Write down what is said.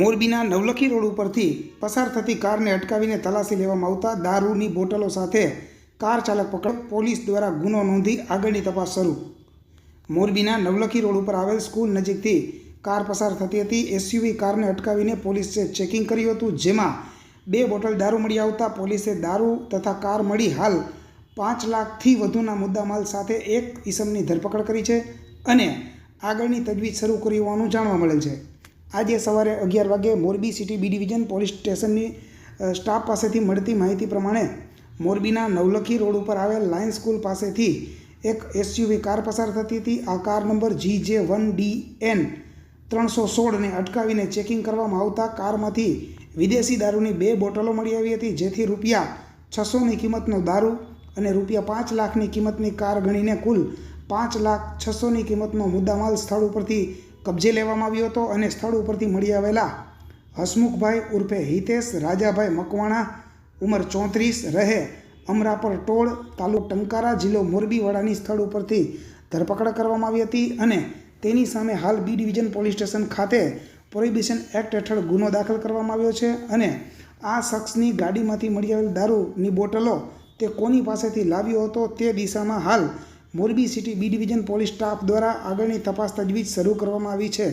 મોરબીના નવલખી રોડ ઉપરથી પસાર થતી કારને અટકાવીને તલાશી લેવામાં આવતા દારૂની બોટલો સાથે કાર ચાલક પકડ પોલીસ દ્વારા ગુનો નોંધી આગળની તપાસ શરૂ. મોરબીના નવલખી રોડ ઉપર આવેલ સ્કૂલ નજીકથી કાર પસાર થતી હતી. એસયુવી કારને અટકાવીને પોલીસે ચેકિંગ કર્યું હતું, જેમાં બે બોટલ દારૂ મળી આવતા પોલીસે દારૂ તથા કાર મળી હાલ પાંચ લાખથી વધુના મુદ્દામાલ સાથે એક ઇસમની ધરપકડ કરી છે અને આગળની તજવીજ શરૂ કરી હોવાનું જાણવા મળેલ છે. આજે સવારે અગિયાર વાગે Morbi city B division police સ્ટેશનની સ્ટાફ પાસેથી મળતી માહિતી પ્રમાણે મોરબીના નવલખી રોડ ઉપર આવેલ લાયન્સ સ્કૂલ પાસેથી એક એસયુવી કાર પસાર થતી હતી. આ કાર નંબર જી જે વન ડી એન ત્રણસો સોળને અટકાવીને ચેકિંગ કરવામાં આવતા કારમાંથી વિદેશી દારૂની બે બોટલો મળી આવી હતી. જેથી રૂપિયા છસોની કિંમતનો દારૂ અને રૂપિયા પાંચ લાખની કિંમતની કાર ગણીને કુલ પાંચ લાખ છસોની કિંમતનો મુદ્દામાલ સ્થળ ઉપરથી કબજે લેવામાં આવ્યો હતો અને સ્થળ ઉપરથી મળી આવેલા હસમુખભાઈ ઉર્ફે હિતેશ, રાજાભાઈ મકવાણા, ઉંમર ચોત્રીસ, રહે અમરાપર ટોળ તાલુક ટંકારા જિલ્લો મોરબીવાડાની સ્થળ ઉપરથી ધરપકડ કરવામાં આવી હતી અને તેની સામે હાલ બી ડિવિઝન પોલીસ સ્ટેશન ખાતે પ્રોહિબિશન એક્ટ હેઠળ ગુનો દાખલ કરવામાં આવ્યો છે અને આ શખ્સની ગાડીમાંથી મળી આવેલ દારૂની બોટલો તે કોની પાસેથી લાવ્યો હતો તે દિશામાં હાલ Morbi city B division police staff દ્વારા આગળની તપાસ તજવીજ શરૂ કરવામાં આવી છે.